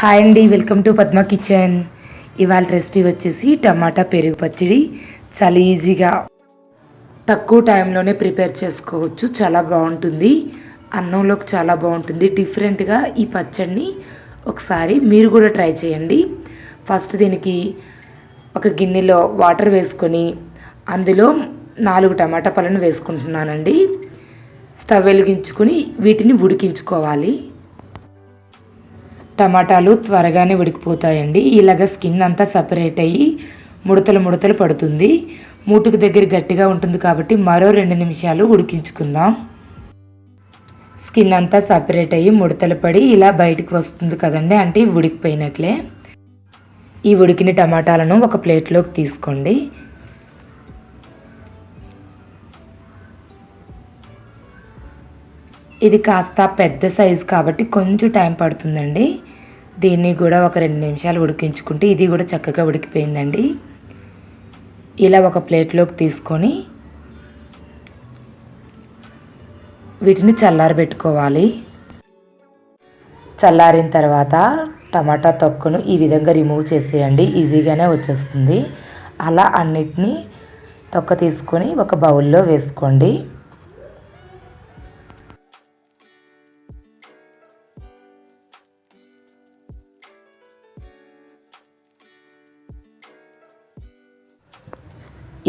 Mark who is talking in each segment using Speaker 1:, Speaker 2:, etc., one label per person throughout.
Speaker 1: Hi అండి welcome to Padma kitchen. ఇవాళ recipe వచ్చేసి టమాటా పెరుగు పచ్చడి. చాలా ఈజీగా తక్కువ టైంలోనే ప్రిపేర్ చేసుకోవచ్చు. చాలా బాగుంటుంది. అన్నంలోకి చాలా బాగుంటుంది. డిఫరెంట్గా ఈ పచ్చడిని ఒకసారి మీరు కూడా ట్రై చేయండి. ఫస్ట్ దీనికి ఒక గిన్నెలో వాటర్ వేసుకొని అందులో నాలుగు టమాటా పళ్ళను వేసుకుంటున్నానండి. స్టవ్ వెలిగించుకొని వీటిని ఉడికించుకోవాలి. టమాటాలు త్వరగానే ఉడికిపోతాయండి ఇలాగ స్కిన్ అంతా సపరేట్ అయ్యి ముడతలు ముడతలు పడుతుంది. మూటుకు దగ్గర గట్టిగా ఉంటుంది కాబట్టి మరో రెండు నిమిషాలు ఉడికించుకుందాం. స్కిన్ అంతా సపరేట్ అయ్యి ముడతలు పడి ఇలా బయటకు వస్తుంది కదండి అంటే ఉడికిపోయినట్లే. ఈ ఉడికిన టమాటాలను ఒక ప్లేట్లోకి తీసుకోండి. ఇది కాస్త పెద్ద సైజు కాబట్టి కొంచెం టైం పడుతుందండి. దీన్ని కూడా ఒక రెండు నిమిషాలు ఉడికించుకుంటే ఇది కూడా చక్కగా ఉడికిపోయిందండి. ఇలా ఒక ప్లేట్లోకి తీసుకొని వీటిని చల్లారబెట్టుకోవాలి. చల్లారిన తర్వాత టమాటా తొక్కను ఈ విధంగా రిమూవ్ చేసేయండి. ఈజీగానే వచ్చేస్తుంది. అలా అన్నిటినీ తొక్క తీసుకొని ఒక బౌల్లో వేసుకోండి.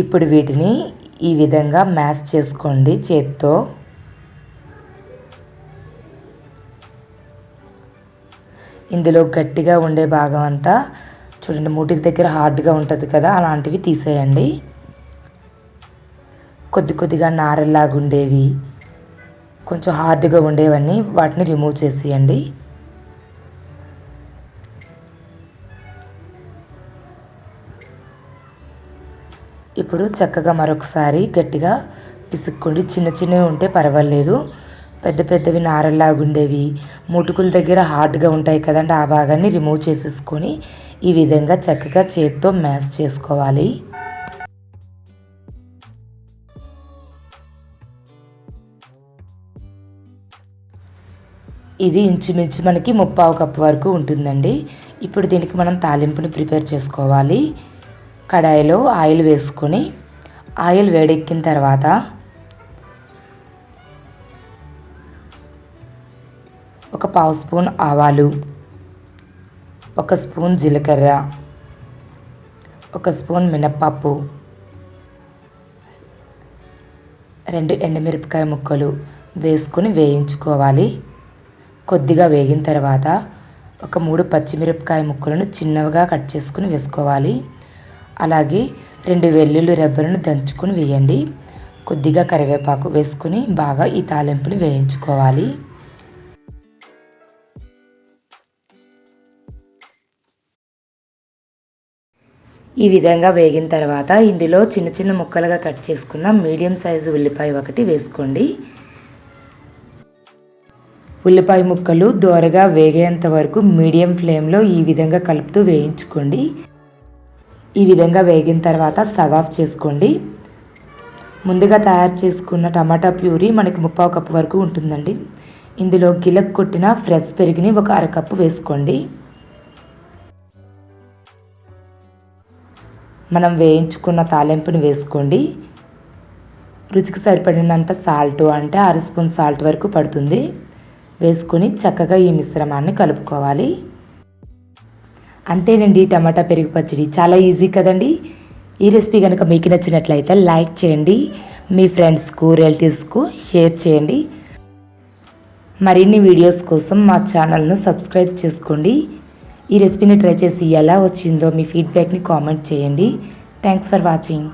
Speaker 1: ఇప్పుడు వీటిని ఈ విధంగా మ్యాష్ చేసుకోండి చేత్తో. ఇందులో గట్టిగా ఉండే భాగం అంతా చూడండి మూటికి దగ్గర హార్డ్గా ఉంటుంది కదా అలాంటివి తీసేయండి. కొద్ది కొద్దిగా నారల్లాగా ఉండేవి కొంచెం హార్డ్గా ఉండేవన్నీ వాటిని రిమూవ్ చేసేయండి. ఇప్పుడు చక్కగా మరొకసారి గట్టిగా పిసుక్కోండి చిన్న చిన్నవి ఉంటే పర్వాలేదు. పెద్ద పెద్దవి నారల్లాగా ఉండేవి ముటుకుల దగ్గర హార్డ్గా ఉంటాయి కదండి ఆ భాగాన్ని రిమూవ్ చేసేసుకొని ఈ విధంగా చక్కగా చేతితో మ్యాష్ చేసుకోవాలి. ఇది ఇంచుమించు మనకి ముప్పావు కప్పు వరకు ఉంటుందండి. ఇప్పుడు దీనికి మనం తాలింపుని ప్రిపేర్ చేసుకోవాలి. కడాయిలో ఆయిల్ వేసుకొని ఆయిల్ వేడెక్కిన తర్వాత ఒక పావు స్పూన్ ఆవాలు ఒక స్పూన్ జీలకర్ర ఒక స్పూన్ మినప్పప్పు రెండు ఎండుమిరపకాయ ముక్కలు వేసుకొని వేయించుకోవాలి. కొద్దిగా వేగిన తర్వాత ఒక మూడు పచ్చిమిరపకాయ ముక్కలను చిన్నవిగా కట్ చేసుకుని వేసుకోవాలి. అలాగే రెండు వెల్లుల్లి రెబ్బలను దంచుకొని వేయండి. కొద్దిగా కరివేపాకు వేసుకుని బాగా ఈ తాలింపుని వేయించుకోవాలి. ఈ విధంగా వేగిన తర్వాత ఇందులో చిన్న చిన్న ముక్కలుగా కట్ చేసుకున్న మీడియం సైజు ఉల్లిపాయ ఒకటి వేసుకోండి. ఉల్లిపాయ ముక్కలు దోరగా వేగేంత వరకు మీడియం ఫ్లేమ్లో ఈ విధంగా కలుపుతూ వేయించుకోండి. ఈ విధంగా వేగిన తర్వాత స్టవ్ ఆఫ్ చేసుకోండి. ముందుగా తయారు చేసుకున్న టమాటా ప్యూరీ మనకి ముప్పావు కప్పు వరకు ఉంటుందండి. ఇందులో గిలక్ కొట్టిన ఫ్రెష్ పెరిగిని ఒక అరకప్పు వేసుకోండి. మనం వేయించుకున్న తాలింపుని వేసుకోండి. రుచికి సరిపడినంత సాల్ట్ అంటే అర స్పూన్ సాల్ట్ వరకు పడుతుంది. వేసుకొని చక్కగా ఈ మిశ్రమాన్ని కలుపుకోవాలి. అంతేనండి టమాటా పెరుగు పచ్చడి. చాలా ఈజీ కదండి. ఈ రెసిపీ కనుక మీకు నచ్చినట్లయితే లైక్ చేయండి మీ ఫ్రెండ్స్కు రిలేటివ్స్కు షేర్ చేయండి. మరిన్ని వీడియోస్ కోసం మా ఛానల్ను సబ్స్క్రైబ్ చేసుకోండి. ఈ రెసిపీని ట్రై చేసి ఎలా వచ్చిందో మీ ఫీడ్బ్యాక్ని కామెంట్ చేయండి. Thanks for watching.